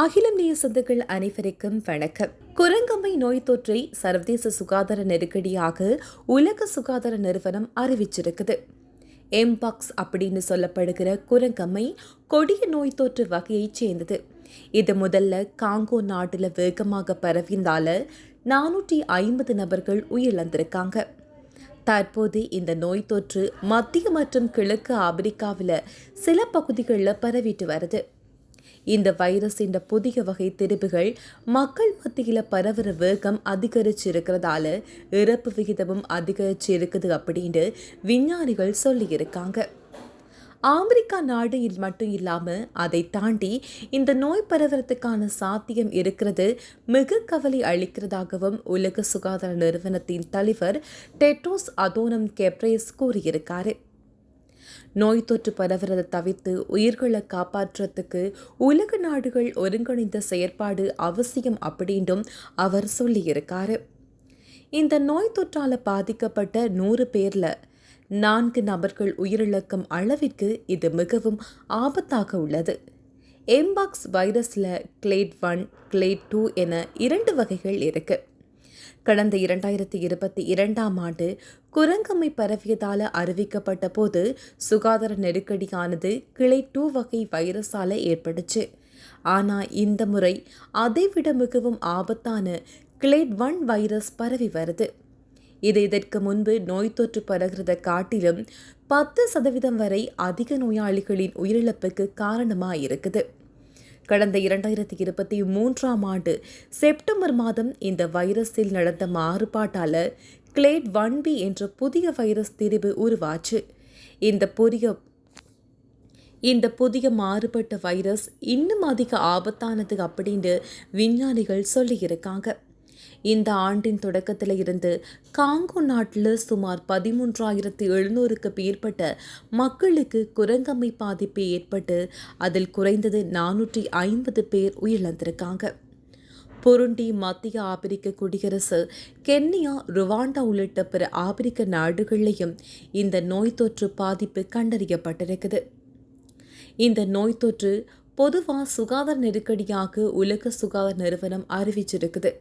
அகிலம் நேய சொந்தங்கள் அனைவருக்கும் வணக்கம். குரங்கம்மை நோய் தொற்றை சர்வதேச சுகாதார நெருக்கடியாக உலக சுகாதார நிறுவனம் அறிவிச்சிருக்குது. எம்பாக்ஸ் அப்படின்னு சொல்லப்படுகிற குரங்கம்மை கொடிய நோய் தொற்று வகையைச் சேர்ந்தது. இது முதல்ல காங்கோ நாட்டில் வேகமாக பரவிந்தால நானூற்றி ஐம்பது நபர்கள் உயிரிழந்திருக்காங்க. தற்போது இந்த நோய் தொற்று மத்திய மற்றும் கிழக்கு ஆப்பிரிக்காவில் சில பகுதிகளில் பரவிட்டு வருது. இந்த வைரஸ் இந்த புதிய வகை திரிபுகள் மக்கள் மத்தியில் பரவுற வேகம் அதிகரிச்சு இருக்கிறதால இறப்பு விகிதமும் அதிகரிச்சு இருக்குது அப்படின்னு விஞ்ஞானிகள் சொல்லியிருக்காங்க. ஆப்பிரிக்கா நாடு மட்டும் இல்லாமல் அதை தாண்டி இந்த நோய் பரவுறதுக்கான சாத்தியம் இருக்கிறது மிக கவலை அளிக்கிறதாகவும் உலக சுகாதார நிறுவனத்தின் தலைவர் டெட்ரோஸ் அதோனம் கெப்ரேஸ் கூறியிருக்காரு. நோய் தொற்று பரவுறதை தவிர்த்து உயிர்களை காப்பாற்றுறதுக்கு உலக நாடுகள் ஒருங்கிணைந்த செயற்பாடு அவசியம் அப்படின்றும் அவர் சொல்லியிருக்காரு. இந்த நோய் தொற்றால் பாதிக்கப்பட்ட நூறு பேரில் நான்கு நபர்கள் உயிரிழக்கும் அளவிற்கு இது மிகவும் ஆபத்தாக உள்ளது. எம்பாக்ஸ் வைரஸில் கிளேட் ஒன் கிளேட் டூ என இரண்டு வகைகள் இருக்குது கடந்த இரண்டாயிரத்தி இருபத்தி இரண்டாம் ஆண்டு குரங்கம்மை பரவியதால அறிவிக்கப்பட்ட போது சுகாதார நெருக்கடியானது கிளை டூ வகை வைரஸால ஏற்பட்டுச்சு ஆனால் இந்த முறை அதைவிட மிகவும் ஆபத்தான கிளேட் ஒன் வைரஸ் பரவி வருது. இது இதற்கு முன்பு நோய் தொற்று பரகிறத காட்டிலும் பத்து சதவீதம் வரை அதிக நோயாளிகளின் உயிரிழப்புக்கு காரணமாக இருக்குது கடந்த இரண்டாயிரத்தி இருபத்தி மூன்றாம் ஆண்டு செப்டம்பர் மாதம் இந்த வைரஸில் நடந்த மாறுபாட்டால கிளேட் ஒன் பி என்ற புதிய வைரஸ் திரிவு உருவாச்சு. இந்த புதிய இந்த புதிய மாறுபட்ட வைரஸ் இன்னும் அதிக ஆபத்தானது அப்படின்னு விஞ்ஞானிகள் சொல்லியிருக்காங்க. இந்த ஆண்டின் தொடக்கத்தில் இருந்து காங்கோ நாட்டில் சுமார் பதிமூன்றாயிரத்து எழுநூறுக்கு மேற்பட்ட மக்களுக்கு குரங்கம்மை பாதிப்பு ஏற்பட்டு அதில் குறைந்தது நானூற்றி ஐம்பது பேர் உயிரிழந்திருக்காங்க. புருண்டி மத்திய ஆப்பிரிக்க குடியரசு கென்னியா ருவாண்டா உள்ளிட்ட பிற ஆப்பிரிக்க நாடுகளிலையும் இந்த நோய் தொற்று பாதிப்பு கண்டறியப்பட்டிருக்குது. இந்த நோய் தொற்று பொதுவாக சுகாதார நெருக்கடியாக உலக சுகாதார நிறுவனம் அறிவிச்சிருக்குது.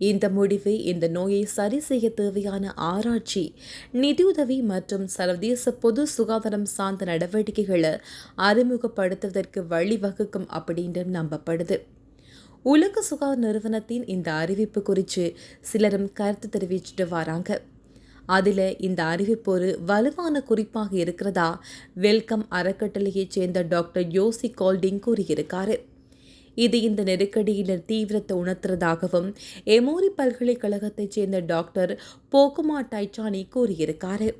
இந்த முடிவு இந்த நோயை சரி செய்ய தேவையான ஆராய்ச்சி நிதியுதவி மற்றும் சர்வதேச பொது சுகாதாரம் சார்ந்த நடவடிக்கைகளை அறிமுகப்படுத்துவதற்கு வழிவகுக்கும் அப்படின்னு நம்பப்படுது. உலக சுகாதார நிறுவனத்தின் இந்த அறிவிப்பு குறித்து சிலரும் கருத்து தெரிவிச்சுட்டு வராங்க. அதில் இந்த அறிவிப்பு ஒரு வலுவான குறிப்பாக இருக்கிறதா வெல்கம் அறக்கட்டளையைச் சேர்ந்த டாக்டர் யோசி கோல்டிங் கூறியிருக்காரு. இது இந்த நெருக்கடியினர் தீவிரத்தை உணர்த்துறதாகவும் எமோரி பல்கலைக்கழகத்தைச் சேர்ந்த டாக்டர் போகுமா டைச்சானி கூறியிருக்காரு.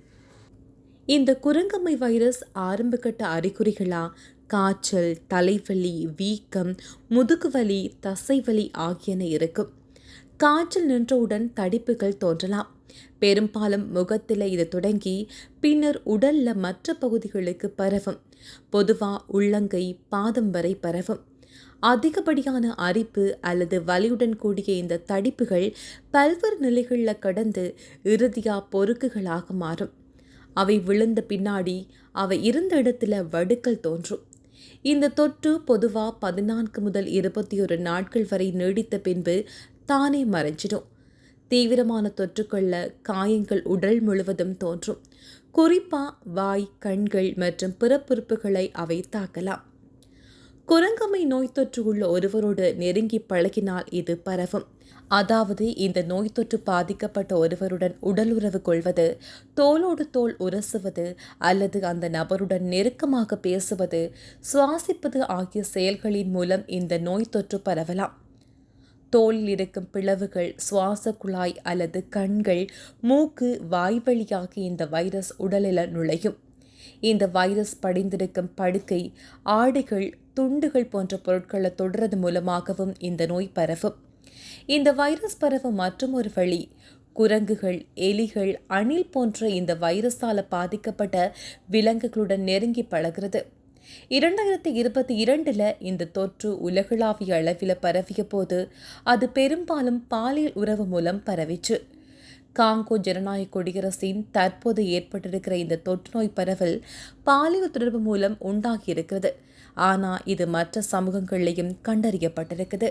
இந்த குரங்கம்மை வைரஸ் ஆரம்பகட்ட அறிகுறிகளா? காய்ச்சல் தலைவலி வீக்கம் முதுகுவலி தசைவலி ஆகியன இருக்கும். காய்ச்சல் நின்றவுடன் தடிப்புகள் தோன்றலாம். பெரும்பாலும் முகத்தில் இது தொடங்கி பின்னர் உடல்ல மற்ற பகுதிகளுக்கு பரவும். பொதுவாக உள்ளங்கை பாதம் வரை பரவும். அதிகப்படியான அரிப்பு அல்லது வலியுடன் கூடிய இந்த தடிப்புகள் பல்வேறு நிலைகளில் கடந்து இறுதியாக பொறுக்குகளாக மாறும். அவை விழுந்த பின்னாடி அவை இருந்த இடத்துல வடுக்கள் தோன்றும். இந்த தொற்று பொதுவாக பதினான்கு முதல் இருபத்தி ஒரு நாட்கள் வரை நீடித்த பின்பு தானே மறைஞ்சிடும். தீவிரமான தொற்றுக்களில் காயங்கள் உடல் முழுவதும் தோன்றும். குறிப்பாக வாய் கண்கள் மற்றும் பிறப்புறுப்புகளை அவை தாக்கலாம். குரங்கம்மை நோய் தொற்று உள்ள ஒருவரோடு நெருங்கி பழகினால் இது பரவும். அதாவது இந்த நோய் தொற்று பாதிக்கப்பட்ட ஒருவருடன் உடலுறவு கொள்வது தோளோடு தோல் உரசுவது அல்லது அந்த நபருடன் நெருக்கமாக பேசுவது சுவாசிப்பது ஆகிய செயல்களின் மூலம் இந்த நோய் தொற்று பரவலாம். தோலில் இருக்கும் பிளவுகள் சுவாச குழாய் அல்லது கண்கள் மூக்கு வாய்வழியாக இந்த வைரஸ் உடலில் நுழையும். இந்த வைரஸ் படிந்திருக்கும் படுக்கை ஆடைகள் துண்டுகள் போன்ற பொருட்களை தொடர்றது மூலமாகவும் இந்த நோய் பரவும். இந்த வைரஸ் பரவும் மற்றும் ஒரு வழி குரங்குகள் எலிகள் அணில் போன்ற இந்த வைரஸால பாதிக்கப்பட்ட விலங்குகளுடன் நெருங்கி பழகிறது. இரண்டாயிரத்தி இருபத்தி இரண்டில் இந்த தொற்று உலகளாவிய அளவில் பரவிய போது அது பெரும்பாலும் பாலியல் உறவு மூலம் பரவிச்சு காங்கோ ஜனநாயக குடியரசின் தற்போது ஏற்பட்டிருக்கிற இந்த தொற்றுநோய் பரவல் பாலியல் தொடர்பு மூலம் உண்டாகியிருக்கிறது. ஆனால் இது மற்ற சமூகங்களிலையும் கண்டறியப்பட்டிருக்குது.